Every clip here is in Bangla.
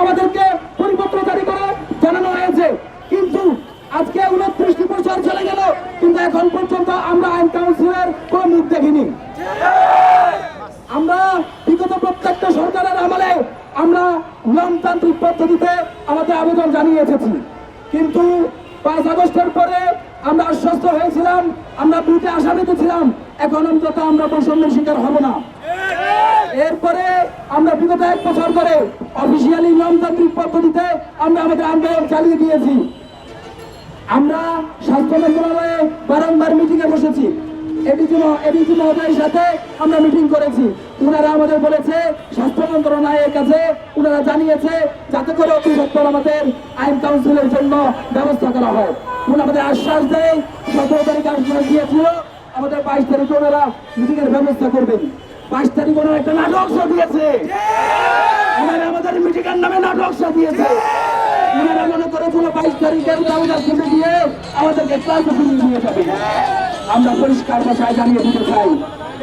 আমাদেরকে পরিপত্র জারি করে জানানো হয়েছে। কিন্তু আজকে উনত্রিশটি বছর চলে গেল, কিন্তু এখন পর্যন্ত আমরা আইন কাউন্সিলের কোন মুখ দেখিনি। আমরা বিগত প্রত্যেকটা সরকারের আমলে আমরা নিয়মতান্ত্রিক পদ্ধতিতে আমাদের আবেদন জানিয়ে এসেছি। কিন্তু পাঁচ আগস্টের পরে আমরা আশ্বস্ত হয়েছিলাম, আমরা বুথে আশান্বিত ছিলাম, এখন অন্তত আমরা বৈষম্যের শিকার হব না। এরপরে আমরা বিগত এক বছর ধরে অফিসিয়ালি নিয়মতান্ত্রিক পদ্ধতিতে আমরা আমাদের আন্দোলন চালিয়ে দিয়েছি। আমরা স্বাস্থ্য মন্ত্রণালয়ে বারংবার মিটিং এ বসেছি এডিজি এডিজি মহোদয়ের সাথে আমরা মিটিং করেছি। ওনারা আমাদের বলেছে, স্বাস্থ্য মন্ত্রণালয়ের কাছে ওনারা জানিয়েছে, যাতে করে অতি আমাদের আইন কাউন্সিলের জন্য ব্যবস্থা করা হয়। উনি আমাদের আশ্বাস দেয়, সতেরো তারিখ আশ্বাস দিয়েছিল, আমাদের বাইশ তারিখে ওনারা মিটিং এর ব্যবস্থা করবেন। বাইশ তারিখ ওনারা একটা নাটক দিয়েছে। ওনারা আমাদের মিটিং এর নামে নাটক দিয়েছে। ওনারা মনে করেছিল বাইশ তারিখের কাগজ খুলে দিয়ে আমাদেরকে ক্লাসে ফিরিয়ে নিয়ে যাবে। আমরা পরিষ্কার ভাষায় জানিয়ে দিতে চাই।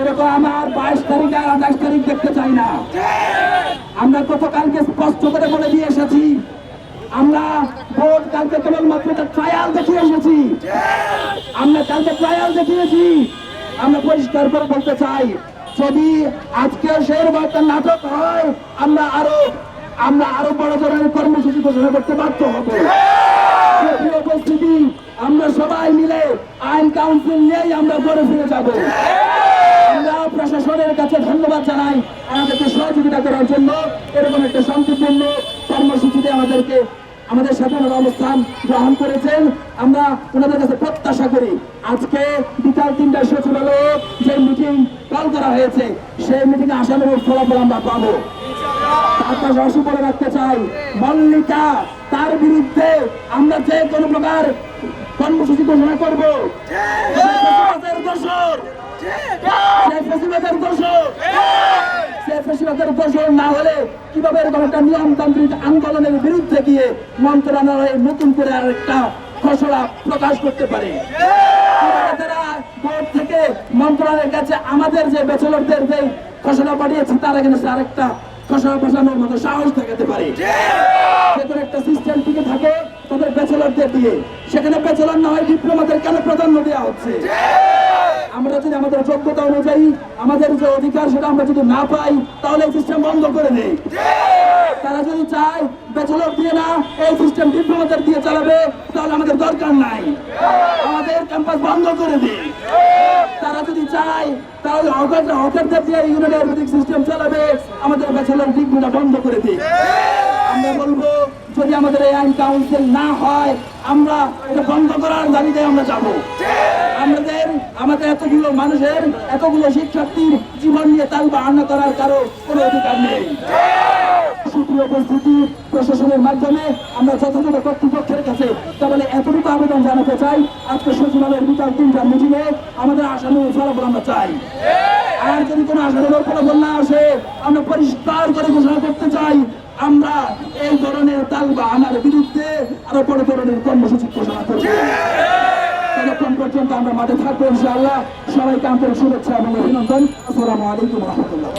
এরকম আমার বাইশ তারিখ আর আঠাশ তারিখ দেখতে চাই না। আমরা গতকালকে স্পষ্ট করে বলে দিয়ে এসেছি। আমরা ভোট কালকে কেবলমাত্র একটা ট্রায়াল দেখিয়ে এসেছি। আমরা কালকে ট্রায়াল দেখিয়েছি। আমরা পরিষ্কার করে বলতে চাই যদি আজকে সেই একটা নাটক হয় আমরা আরও আমরা আরও বড় ধরনের কর্মসূচি ঘোষণা করতে বাধ্য হব। উপস্থিতি আমরা সবাই মিলে আইন কাউন্সিল নিয়েই আমরা ঘরে ফিরে যাব। আমরা প্রশাসনের কাছে ধন্যবাদ জানাই আমাদেরকে সহযোগিতা করার জন্য। এরকম একটা শান্তিপূর্ণ কর্মসূচিতে আমাদেরকে আমাদের সাথে ওনারা অবস্থান গ্রহণ করেছেন। আমরা ওনাদের কাছে প্রত্যাশা করি আজকে বিকাল তিনটায় সচিবালয়ে কল করা হয়েছে, সেই মিটিং এ আসানোর ফলাফল আমরা পাবো। বলে রাখতে চাই, মল্লিকা, তার বিরুদ্ধে আমরা যে কোনো প্রকার কর্মসূচি ঘোষণা করব। কীভাবে এরকম একটা নিয়মতান্ত্রিক আন্দোলনের বিরুদ্ধে গিয়ে মন্ত্রণালয়ে নতুন করে আরেকটা খসড়া প্রকাশ করতে পারে? বোর্ড থেকে মন্ত্রণালয়ের কাছে আমাদের যে ব্যাচেলরদের যে খসড়া পাঠিয়েছে তারা কিন্তু আরেকটা খসড়া বসানোর মতো সাহস দেখাতে পারে। যেখানে একটা সিস্টেম টিকে থাকে তাদের ব্যাচেলরদের দিয়ে। সেখানে ব্যাচেলর না হয় ডিপ্লোমাদের কেন প্রাধান্য দেওয়া হচ্ছে? আমরা যদি আমাদের যোগ্যতা অনুযায়ী আমাদের যে অধিকার সেটা আমরা যদি না পাই তাহলে এই সিস্টেম বন্ধ করে দেয়। তারা যদি চায় ব্যাচেলর দিয়ে না এই সিস্টেম ডিপ্লোমাদের দিয়ে চালাবে তাহলে আমাদের দরকার নাই। আমাদের ক্যাম্পাস বন্ধ করে দিই। তারা যদি চায়, তাহলে হকার হকারদের দিয়ে ইউনিয়নের সিস্টেম চালাবে। আমাদের ব্যাচেলর ডিগ্রিটা বন্ধ করে দিই। আমরা বলব, যদি আমাদের এই আইন কাউন্সিল না হয়, আমরা এটা বন্ধ করার দাবিতে আমরা যাব। আমাদের আমাদের এতগুলো মানুষের, এতগুলো শিক্ষার্থীর জীবন নিয়ে তাল বাহানা করার কারও কোনো অধিকার নেই। সুপ্রিয় উপস্থিতি প্রশাসনের মাধ্যমে আমরা যথাযথ কর্তৃপক্ষের কাছে, তাহলে এতটুকু আবেদন জানাতে চাই। আজকে সচিবালয়ের বিকাল তিনটা মিটিংয়ে আমাদের আসানোর ফলাফল আমরা চাই। আর যদি কোনো আসানোর ফলাফল না আসে, আমরা পরিষ্কার করে ঘোষণা করতে চাই, আমরা এই ধরনের তাল বা আনার বিরুদ্ধে আরও বড় ধরনের কর্মসূচি ঘোষণা করব। ততক্ষণ পর্যন্ত আমরা মাঠে থাকব, ইনশাআল্লাহ। সবাইকে আন্তরিক শুভেচ্ছা এবং অভিনন্দন। আসসালামু আলাইকুম রহমতুল্লাহ।